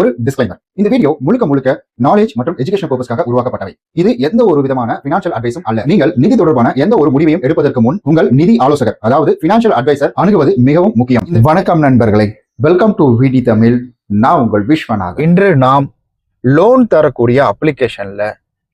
ஒரு டிஸ்க்ளைமர் இந்த வீடியோ முழுக்க முழுக்க நாலேஜ் மற்றும் எஜுகேஷன் பர்பஸ்க்காக உருவாக்கப்பட்டவை. இது எந்த ஒரு விதமான பினான்சியல் அட்வைஸும் அல்ல. நீங்கள் நிதி தொடர்பான எந்த ஒரு முடிவையும் எடுப்பதற்கு முன் உங்கள் நிதி ஆலோசகர் அதாவது பினான்சியல் அட்வைசர் அணுகுவது மிகவும் முக்கியம். வணக்கம் நண்பர்களே. வெல்கம் டு விடி தமிழ் நான் உங்கள் விஸ்வநாத் இன்று நாம் லோன் தரக்கூடிய அப்ளிகேஷன்ல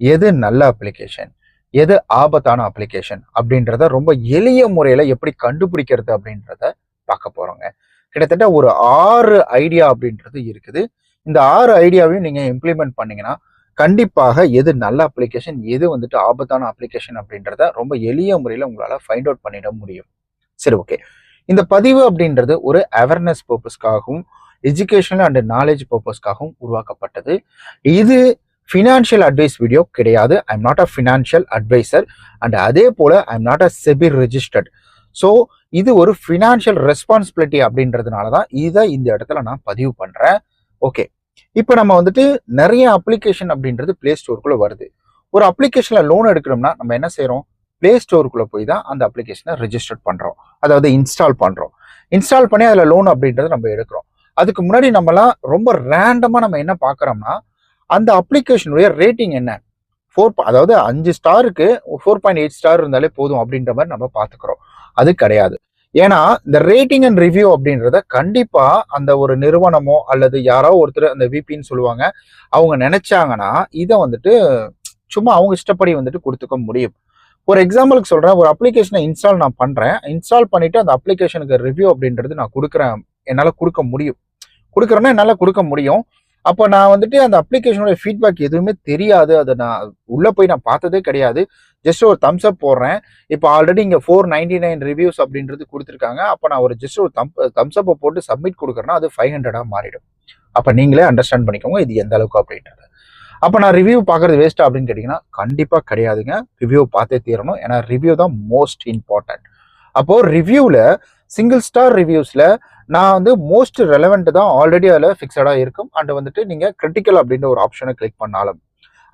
எது நல்ல அப்ளிகேஷன் எது ஆபத்தான அப்ளிகேஷன் அப்படின்றத ரொம்ப எளிய முறையில எப்படி கண்டுபிடிக்கிறது அப்படின்றத பார்க்க போறோங்க. கிட்டத்தட்ட ஒரு ஆறு ஐடியா அப்படின்றது இருக்குது. இந்த ஆறு ஐடியாவையும் நீங்கள் இம்ப்ளிமெண்ட் பண்ணிங்கன்னா கண்டிப்பாக எது நல்ல அப்ளிகேஷன் எது வந்துட்டு ஆபத்தான அப்ளிகேஷன் அப்படின்றத ரொம்ப எளிய முறையில் உங்களால் ஃபைண்ட் அவுட் பண்ணிட முடியும். சரி ஓகே இந்த பதிவு அப்படின்றது ஒரு அவேர்னஸ் பர்பஸ்க்காகவும் எஜுகேஷனல் அண்ட் நாலேஜ் பர்பஸ்க்காகவும் உருவாக்கப்பட்டது. இது ஃபினான்ஷியல் அட்வைஸ் வீடியோ கிடையாது. I am not a financial adviser and அதே போல் I am not a SEBI registered so இது ஒரு ஃபினான்ஷியல் ரெஸ்பான்சிபிலிட்டி அப்படின்றதுனால தான் இதை இந்த இடத்துல நான் பதிவு பண்ணுறேன் ஓகே இப்போ நம்ம வந்துட்டு நிறைய அப்ளிகேஷன் அப்படின்றது பிளே ஸ்டோருக்குள்ள வருது. ஒரு அப்ளிகேஷன்ல லோன் எடுக்கணும்னா நம்ம என்ன செய்கிறோம் பிளே ஸ்டோருக்குள்ள போய் தான் அந்த அப்ளிகேஷனை ரெஜிஸ்டர் பண்றோம். அதாவது இன்ஸ்டால் பண்றோம். இன்ஸ்டால் பண்ணி அதில் லோன் அப்படின்றத நம்ம எடுக்கிறோம். அதுக்கு முன்னாடி நம்மலாம் ரொம்ப ரேண்டமா நம்ம என்ன பார்க்குறோம்னா அந்த அப்ளிகேஷனுடைய ரேட்டிங் என்ன? ஃபோர் அதாவது அஞ்சு ஸ்டாருக்கு ஃபோர் பாயிண்ட் எயிட் ஸ்டார் இருந்தாலே போதும் அப்படின்ற மாதிரி நம்ம பார்த்துக்கிறோம் அது கிடையாது. ஏன்னா இந்த ரேட்டிங் அண்ட் ரிவ்யூ அப்படின்றத கண்டிப்பா அந்த ஒரு நிறுவனமோ அல்லது யாரோ ஒருத்தர் அந்த விபின்னு சொல்லுவாங்க அவங்க நினைச்சாங்கன்னா இதை வந்துட்டு சும்மா அவங்க இஷ்டப்படி வந்துட்டு கொடுத்துக்க முடியும். ஒரு எக்ஸாம்பிளுக்கு சொல்றேன் ஒரு அப்ளிகேஷனை இன்ஸ்டால் நான் பண்றேன். இன்ஸ்டால் பண்ணிட்டு அந்த அப்ளிகேஷனுக்கு ரிவ்யூ அப்படின்றது நான் கொடுக்குறேன். என்னால் கொடுக்க முடியும். கொடுக்குறேன்னா என்னால் கொடுக்க முடியும். அப்போ நான் வந்துட்டு அந்த அப்ளிகேஷனோட ஃபீட்பேக் எதுவுமே தெரியாது. அதை நான் உள்ளே போய் நான் பார்த்ததே கிடையாது. ஜஸ்ட் ஒரு தம்ஸ் அப் போடுறேன். இப்போ ஆல்ரெடி இங்கே ஃபோர் நைன்டி நைன் ரிவ்யூஸ் அப்படின்றது கொடுத்துருக்காங்க. அப்போ நான் ஒரு ஜஸ்ட் ஒரு தம் தம்ஸ் அப்பை போட்டு சப்மிட் கொடுக்குறேன்னா அது ஃபைவ் ஹண்ட்ரடாக மாறிடும். அப்போ நீங்களே அண்டர்ஸ்டாண்ட் பண்ணிக்கோங்க இது எந்த அளவுக்கு அப்படின்றது. அப்போ நான் ரிவ்யூ பார்க்குறது வேஸ்ட் அப்படின்னு கேட்டிங்கன்னா கண்டிப்பாக கிடையாதுங்க. ரிவ்யூ பார்த்தே தீரணும். ஏன்னா ரிவ்யூ தான் மோஸ்ட் இம்பார்ட்டன்ட் அப்போது ரிவ்யூவில் சிங்கிள் ஸ்டார் ரிவ்யூஸில் நான் வந்து மோஸ்ட் ரெலவெண்ட் தான் ஆல்ரெடி அதில் ஃபிக்ஸடாக இருக்கும். அண்ட் வந்துட்டு நீங்கள் கிரிட்டிக்கல் அப்படின்ற ஒரு ஆப்ஷனை கிளிக் பண்ணாலும்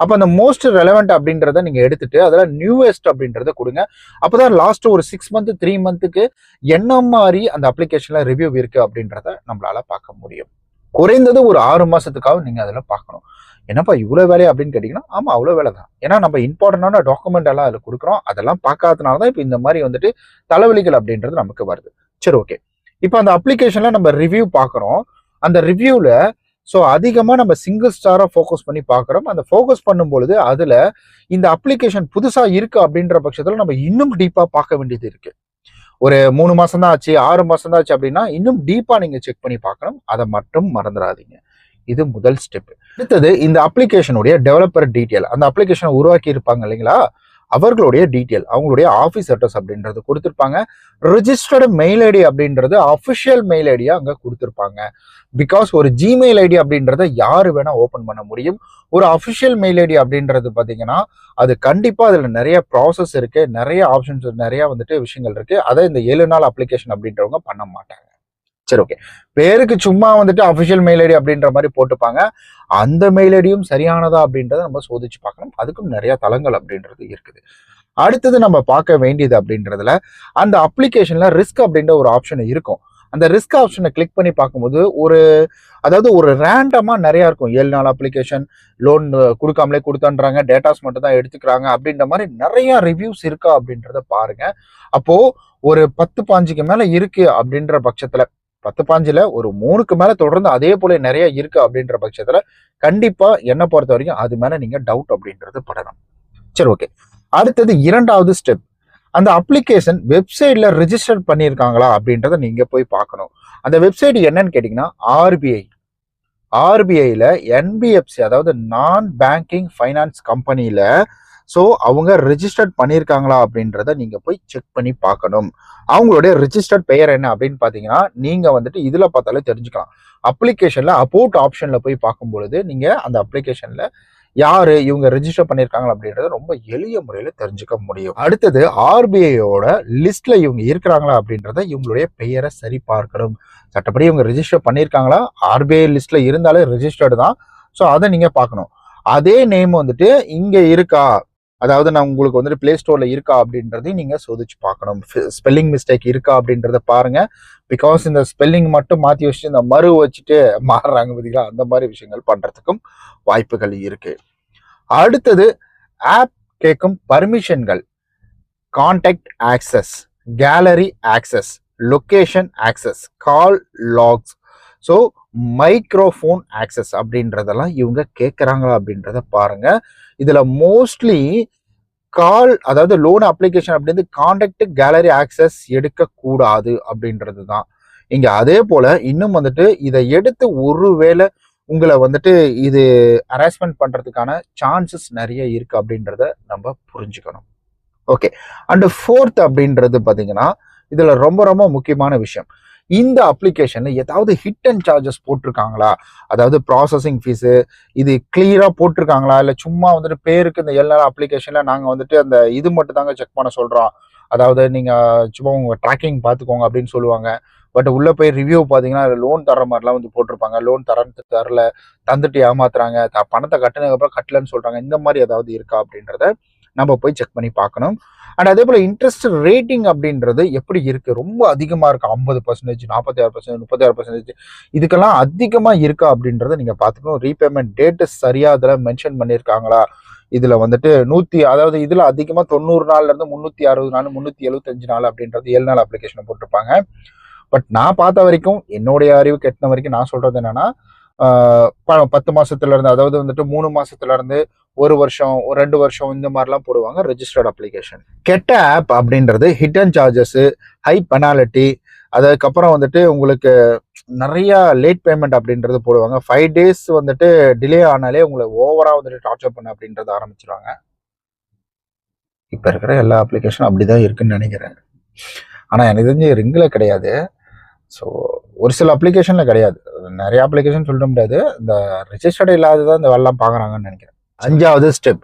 அப்போ அந்த மோஸ்ட் ரெலவெண்ட் அப்படின்றத நீங்கள் எடுத்துட்டு அதில் நியூவெஸ்ட் அப்படின்றத கொடுங்க. அப்போ தான் லாஸ்ட் ஒரு சிக்ஸ் மந்த் த்ரீ மந்த்துக்கு என்ன மாதிரி அந்த அப்ளிகேஷனில் ரிவ்யூ இருக்குது அப்படின்றத நம்மளால் பார்க்க முடியும். குறைந்தது ஒரு ஆறு மாதத்துக்காக நீங்கள் அதில் பார்க்கணும். என்னப்பா இவ்வளோ வேலையா அப்படின்னு கேட்டிங்கன்னா ஆமாம் அவ்வளோ வேலை தான். ஏன்னா நம்ம இம்பார்ட்டண்டான டாக்குமெண்ட் எல்லாம் அதில் கொடுக்குறோம். அதெல்லாம் பார்க்காதனால தான் இப்போ இந்த மாதிரி வந்துட்டு தலைவலிகள் அப்படின்றது நமக்கு வருது. சரி ஓகே இப்போ அந்த அப்ளிகேஷனில் நம்ம ரிவ்யூ பார்க்குறோம். அந்த ரிவ்யூவில் ஸோ அதிகமாக நம்ம சிங்கிள் ஸ்டாராக ஃபோக்கஸ் பண்ணி பார்க்குறோம். அந்த ஃபோக்கஸ் பண்ணும் பொழுது அதில் இந்த அப்ளிகேஷன் புதுசாக இருக்குது அப்படின்ற பட்சத்தில் நம்ம இன்னும் டீப்பாக பார்க்க வேண்டியது இருக்குது ஒரு மூணு மாதம் தான் ஆச்சு ஆறு மாதம் தான் ஆச்சு அப்படின்னா இன்னும் டீப்பாக நீங்கள் செக் பண்ணி பார்க்கணும். அதை மட்டும் மறந்துடாதீங்க. இது முதல் ஸ்டெப் அடுத்தது இந்த அப்ளிகேஷனுடைய டெவலப்பர் டீட்டெயில் அந்த அப்ளிகேஷனை உருவாக்கி இருப்பாங்க இல்லைங்களா? அவர்களுடைய டீட்டெயில் அவங்களுடைய ஆஃபீஸ் அட்ரஸ் அப்படின்றது கொடுத்துருப்பாங்க. ரிஜிஸ்டர்டு மெயில் ஐடி அப்படின்றது அஃபிஷியல் மெயில் ஐடியா அங்கே கொடுத்துருப்பாங்க. பிகாஸ் ஒரு ஜிமெயில் ஐடி அப்படின்றத யார் வேணால் ஓப்பன் பண்ண முடியும். ஒரு அஃபிஷியல் மெயில் ஐடி அப்படின்றது பார்த்தீங்கன்னா அது கண்டிப்பாக அதில் நிறைய ப்ராசஸ் இருக்குது நிறைய ஆப்ஷன்ஸ் நிறையா வந்துட்டு விஷயங்கள் இருக்குது அதை இந்த ஏழு நாள் அப்ளிகேஷன் அப்படின்றவங்க பண்ண மாட்டாங்க. சரி ஓகே பேருக்கு சும்மா வந்துட்டு அஃபிஷியல் மெயில் ஐடி அப்படின்ற மாதிரி போட்டுப்பாங்க. அந்த மெயில் ஐடியும் சரியானதா அப்படின்றத நம்ம சோதிச்சு பார்க்கணும். அதுக்கும் நிறைய தளங்கள் அப்படின்றது இருக்குது. அடுத்தது நம்ம பார்க்க வேண்டியது அப்படின்றதுல அந்த அப்ளிகேஷன்ல ரிஸ்க் அப்படின்ற ஒரு ஆப்ஷன் இருக்கும். அந்த ரிஸ்க் ஆப்ஷனை கிளிக் பண்ணி பார்க்கும்போது ஒரு அதாவது ஒரு ரேண்டமாக நிறையா இருக்கும். ஏழு நாள் அப்ளிகேஷன் லோன் கொடுக்காமலே கொடுத்தன்றாங்க டேட்டாஸ் மட்டும் தான் எடுத்துக்கிறாங்க அப்படின்ற மாதிரி நிறையா ரிவ்யூஸ் இருக்கா அப்படின்றத பாருங்க. அப்போது ஒரு பத்து பாஞ்சுக்கு மேலே இருக்குது அப்படின்ற பட்சத்தில் பத்து பாஞ்சில் ஒரு மூணுக்கு மேலே தொடர்ந்து அதே போல நிறைய இருக்கு அப்படின்ற பட்சத்தில் கண்டிப்பாக என்ன பொறுத்த வரைக்கும் அது மேலே நீங்கள் டவுட் அப்படின்றது படணும். சரி ஓகே அடுத்தது இரண்டாவது ஸ்டெப் அந்த அப்ளிகேஷன் வெப்சைட்ல ரிஜிஸ்டர் பண்ணியிருக்காங்களா அப்படின்றத நீங்கள் போய் பார்க்கணும். அந்த வெப்சைட் என்னன்னு கேட்டிங்கன்னா ஆர்பிஐ ஆர்பிஐயில் என்பிஎஃப்சி அதாவது நான் பேங்கிங் ஃபைனான்ஸ் கம்பெனியில் ஸோ அவங்க ரிஜிஸ்டர்ட் பண்ணியிருக்காங்களா அப்படின்றத நீங்கள் போய் செக் பண்ணி பார்க்கணும். அவங்களுடைய ரிஜிஸ்டர்ட் பெயர் என்ன அப்படின்னு பார்த்தீங்கன்னா நீங்கள் வந்துட்டு இதில் பார்த்தாலே தெரிஞ்சுக்கலாம். அப்ளிகேஷனில் அபோட் ஆப்ஷனில் போய் பார்க்கும் பொழுது நீங்கள் அந்த அப்ளிகேஷனில் யார் இவங்க ரெஜிஸ்டர் பண்ணியிருக்காங்க அப்படின்றத ரொம்ப எளிய முறையில் தெரிஞ்சுக்க முடியும். அடுத்தது ஆர்பிஐயோட லிஸ்ட்டில் இவங்க இருக்கிறாங்களா அப்படின்றத இவங்களுடைய பெயரை சரி பார்க்கணும். சட்டப்படி இவங்க ரெஜிஸ்டர் பண்ணியிருக்காங்களா? ஆர்பிஐ லிஸ்ட்டில் இருந்தாலே ரெஜிஸ்டர்டு தான். ஸோ அதை நீங்கள் பார்க்கணும். அதே நேம் வந்துட்டு இங்கே இருக்கா? அதாவது நான் உங்களுக்கு வந்துட்டு பிளே ஸ்டோர்ல இருக்கா அப்படின்றதையும் நீங்க சோதிச்சு பார்க்கணும். ஸ்பெல்லிங் மிஸ்டேக் இருக்கா அப்படின்றத பாருங்க. பிகாஸ் இந்த ஸ்பெல்லிங் மட்டும் மாத்தி வச்சுட்டு இந்த மறு வச்சுட்டு மாறுறாங்க பார்த்தீங்களா அந்த மாதிரி விஷயங்கள் பண்றதுக்கும் வாய்ப்புகள் இருக்கு. அடுத்தது ஆப் கேட்கும் பர்மிஷன்கள் contact access gallery access location access call logs so microphone access அப்படின்றதெல்லாம் இவங்க கேட்குறாங்களா அப்படின்றத பாருங்க. இதில் மோஸ்ட்லி கால் அதாவது லோன் அப்ளிகேஷன் அப்படின்றது கான்டாக்ட் கேலரி ஆக்சஸ் எடுக்கக்கூடாது அப்படின்றது தான் இங்கே அதே போல் இன்னும் வந்துட்டு இதை எடுத்து ஒருவேளை உங்களை வந்துட்டு இது ஹராஸ்மெண்ட் பண்ணுறதுக்கான சான்சஸ் நிறைய இருக்குது அப்படின்றத நம்ம புரிஞ்சுக்கணும். ஓகே அண்டு ஃபோர்த் அப்படின்றது பார்த்தீங்கன்னா இதில் ரொம்ப ரொம்ப முக்கியமான விஷயம். இந்த அப்ளிகேஷன்ல ஏதாவது ஹிட் அண்ட் சார்ஜஸ் போட்டிருக்காங்களா? அதாவது ப்ராசஸிங் ஃபீஸு இது கிளியராக போட்டிருக்காங்களா? இல்லை சும்மா வந்துட்டு பேருக்கு இந்த எல்லா அப்ளிகேஷனில் நாங்கள் வந்துட்டு அந்த இது மட்டும் தாங்க செக் பண்ண சொல்கிறோம் அதாவது நீங்கள் சும்மா உங்கள் ட்ராக்கிங் பார்த்துக்கோங்க அப்படின்னு சொல்லுவாங்க. பட் உள்ளே போய் ரிவ்யூ பார்த்தீங்கன்னா லோன் தர மாதிரிலாம் வந்து போட்டிருப்பாங்க. லோன் தரத்து தரல தந்துட்டு ஏமாத்துறாங்க. த- பணத்தை கட்டினதுக்கப்புறம் கட்டலன்னு சொல்கிறாங்க இந்த மாதிரி ஏதாவது இருக்கா அப்படின்றத நம்ம போய் செக் பண்ணி பார்க்கணும். அண்ட் அதே போல் இன்ட்ரெஸ்ட் ரேட்டிங் அப்படின்றது எப்படி இருக்குது ரொம்ப அதிகமாக இருக்குது ஐம்பது பர்சன்டேஜ் நாற்பத்தி ஆறு பர்சன்டேஜ் முப்பத்தி ஆறு பர்சன்டேஜ் இதுக்கெல்லாம் அதிகமாக இருக்கா அப்படின்றத நீங்கள் பார்த்துக்கணும். ரீபேமெண்ட் டேட்டு சரியாக அதில் மென்ஷன் பண்ணியிருக்காங்களா இதில் வந்துட்டு நூற்றி அதாவது இதில் அதிகமாக தொண்ணூறு நாள்லேருந்து முந்நூற்றி அறுபது நாள் முந்நூற்றி எழுபத்தஞ்சு நாள் அப்படின்றது ஏழு நாள் அப்ளிகேஷன் போட்டிருப்பாங்க. பட் நான் பார்த்த வரைக்கும் என்னுடைய அறிவு கெட்டின வரைக்கும் நான் சொல்கிறது என்னென்னா பத்து மாசத்துல இருந்து அதாவது வந்துட்டு மூணு மாசத்துல இருந்து ஒரு வருஷம் ஒரு ரெண்டு வருஷம் இந்த மாதிரிலாம் போடுவாங்க ரெஜிஸ்டர்ட் அப்ளிகேஷன் கெட்ட ஆப் அப்படின்றது ஹிட்டன் சார்ஜஸ் ஹை பெனாலிட்டி அதுக்கப்புறம் வந்துட்டு உங்களுக்கு நிறைய லேட் பேமெண்ட் அப்படின்றது போடுவாங்க. ஃபைவ் டேஸ் வந்துட்டு டிலே ஆனாலே உங்களை ஓவரா வந்துட்டு டார்ச்சர் பண்ண அப்படின்றத ஆரம்பிச்சிருவாங்க. இப்போ இருக்கிற எல்லா அப்ளிகேஷனும் அப்படிதான் இருக்குன்னு நினைக்கிறேன். ஆனால் எனக்கு தெரிஞ்சு ரிங்கில் கிடையாது. ஸோ ஒரு சில அப்ளிகேஷனில் கிடையாது. நிறைய அப்ளிகேஷன் சொல்ல முடியாது. இந்த ரெஜிஸ்டர்டு இல்லாததான் இந்த வேலைலாம் பார்க்குறாங்கன்னு நினைக்கிறேன். அஞ்சாவது ஸ்டெப்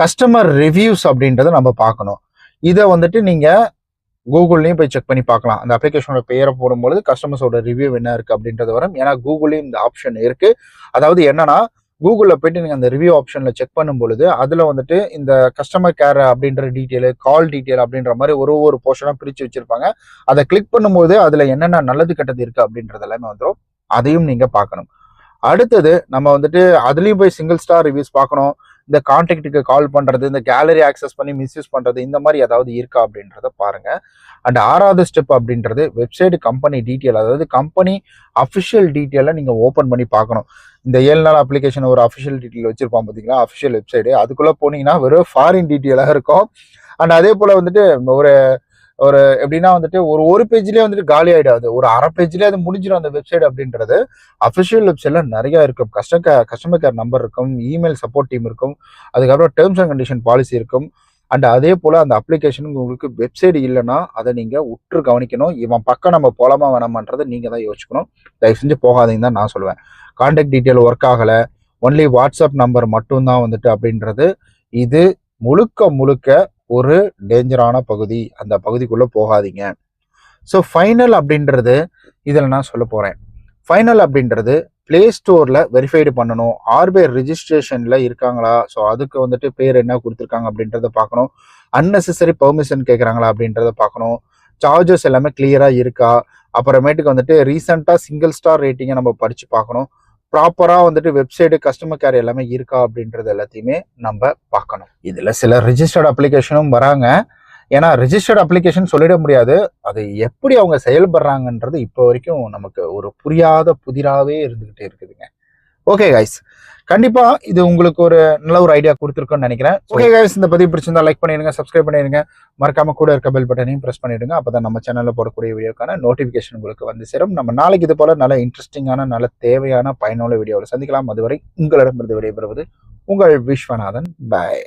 கஸ்டமர் ரிவ்யூஸ் அப்படின்றத நம்ம பார்க்கணும். இதை வந்துட்டு நீங்கள் கூகுள்லையும் போய் செக் பண்ணி பார்க்கலாம். அந்த அப்ளிகேஷனோட பெயரை போடும்பொழுது கஸ்டமர்ஸோட ரிவ்யூ என்ன இருக்குது அப்படின்றது வரும். ஏன்னா கூகுளையும் இந்த ஆப்ஷன் இருக்குது அதாவது என்னன்னா கூகுளில் போயிட்டு நீங்கள் அந்த ரிவ்யூ ஆப்ஷனில் செக் பண்ணும்பொழுது அதில் வந்துட்டு இந்த கஸ்டமர் கேர் அப்படின்ற டீட்டெயிலு கால் டீட்டெயில் அப்படின்ற மாதிரி ஒரு ஒரு போர்ஷனாக பிரித்து வச்சுருப்பாங்க. அதை கிளிக் பண்ணும்போது அதில் என்னென்ன நல்லது கெட்டது இருக்குது அப்படின்றது எல்லாமே வந்துடும் அதையும் நீங்கள் பார்க்கணும். அடுத்தது நம்ம வந்துட்டு அதுலேயும் போய் சிங்கிள் ஸ்டார் ரிவ்யூஸ் பார்க்கணும். இந்த கான்டாக்டுக்கு கால் பண்ணுறது இந்த கேலரி ஆக்சஸ் பண்ணி மிஸ்யூஸ் பண்ணுறது இந்த மாதிரி ஏதாவது இருக்கா அப்படின்றத பாருங்கள் அண்ட் ஆறாவது ஸ்டெப் அப்படின்றது வெப்சைட் கம்பெனி டீட்டெயில் அதாவது கம்பெனி அஃபிஷியல் டீட்டெயிலை நீங்கள் ஓப்பன் பண்ணி பார்க்கணும். இந்த ஏழு நாள் அப்ளிகேஷன் ஒரு அஃபிஷியல் டீட்டெயில் வச்சுருப்போம் பார்த்தீங்களா அஃபிஷியல் வெப்சைடு அதுக்குள்ளே போனீங்கன்னா வெறும் ஃபாரின் டீட்டெயிலாக இருக்கும். அண்ட் அதே போல் வந்துட்டு ஒரு ஒரு எப்படின்னா வந்துட்டு ஒரு ஒரு பேஜ்லேயே வந்துட்டு காலி ஆயிடாது. ஒரு அரை பேஜ்லேயே அது முடிஞ்சிடும் அந்த வெப்சைட் அப்படின்றது. அஃபிஷியல் வெப்சைட்ல நிறைய இருக்கும் கஸ்டமர் கஸ்டமர் கேர் நம்பர் இருக்கும் இமெயில் சப்போர்ட் டீம் இருக்கும். அதுக்கப்புறம் டேர்ம்ஸ் அண்ட் கண்டிஷன் பாலிசி இருக்கும். அண்ட் அதே போல அந்த அப்ளிகேஷனுக்கு உங்களுக்கு வெப்சைட் இல்லைன்னா அதை நீங்க உற்று கவனிக்கணும். இவன் பக்கம் நம்ம போலாமா வேணாமான்றதை நீங்க தான் யோசிக்கணும் தயவு செஞ்சு போகாதீங்க தான் நான் சொல்லுவேன். கான்டாக்ட் டீட்டெயில் ஒர்க் ஆகல. ஒன்லி வாட்ஸ்அப் நம்பர் மட்டும்தான் வந்துட்டு அப்படின்றது. இது முழுக்க முழுக்க ஒரு டேஞ்சரான பகுதி. அந்த பகுதிக்குள்ளே போகாதீங்க. ஸோ ஃபைனல் அப்படின்றது இதில் நான் சொல்ல போகிறேன் ஃபைனல் அப்படின்றது பிளே ஸ்டோரில் வெரிஃபைடு பண்ணணும். ஆர்பிஐ ரிஜிஸ்ட்ரேஷனில் இருக்காங்களா? ஸோ அதுக்கு வந்துட்டு பேர் என்ன கொடுத்துருக்காங்க அப்படின்றத பார்க்கணும். அன்னெசரி பெர்மிஷன் கேட்குறாங்களா அப்படின்றத பார்க்கணும். சார்ஜஸ் எல்லாமே கிளியராக இருக்கா? அப்புறமேட்டுக்கு வந்துட்டு ரீசெண்டாக சிங்கிள் ஸ்டார் ரேட்டிங்கை நம்ம படித்து பார்க்கணும். ப்ராப்பராக வந்துட்டு வெப்சைட்டு கஸ்டமர் கேர் எல்லாமே இருக்கா அப்படின்றது எல்லாத்தையுமே நம்ம பார்க்கணும். இதில் சில ரிஜிஸ்டர்ட் அப்ளிகேஷனும் வராங்க. ஏன்னா ரிஜிஸ்டர்ட் அப்ளிகேஷன் சொல்லிட முடியாது. அது எப்படி அவங்க செயல்படுறாங்கன்றது இப்போ வரைக்கும் நமக்கு ஒரு புரியாத புதிராகவே இருந்துக்கிட்டே இருக்குதுங்க. ஓகே கைஸ் கண்டிப்பா இது உங்களுக்கு ஒரு நல்ல ஒரு ஐடியா கொடுத்துருக்குன்னு நினைக்கிறேன். ஓகே கைஸ் இந்த பதிவு பிடிச்சிருந்தா லைக் பண்ணிடுங்க சப்ஸ்கிரைப் பண்ணிடுங்க. மறக்காம கூட இருக்க பெல் பட்டனையும் பிரஸ் பண்ணிடுங்க. அப்பதான் நம்ம சேனல்ல போடக்கூடிய வீடியோக்கான நோட்டிபிகேஷன் உங்களுக்கு வந்து சேரும். நம்ம நாளைக்கு இது போல நல்ல இன்ட்ரெஸ்டிங்கான நல்ல தேவையான பயனுள்ள வீடியோவில் சந்திக்கலாம். அதுவரை உங்களிடமிருந்து விடைபெறுவது உங்கள் விஸ்வநாதன். பாய்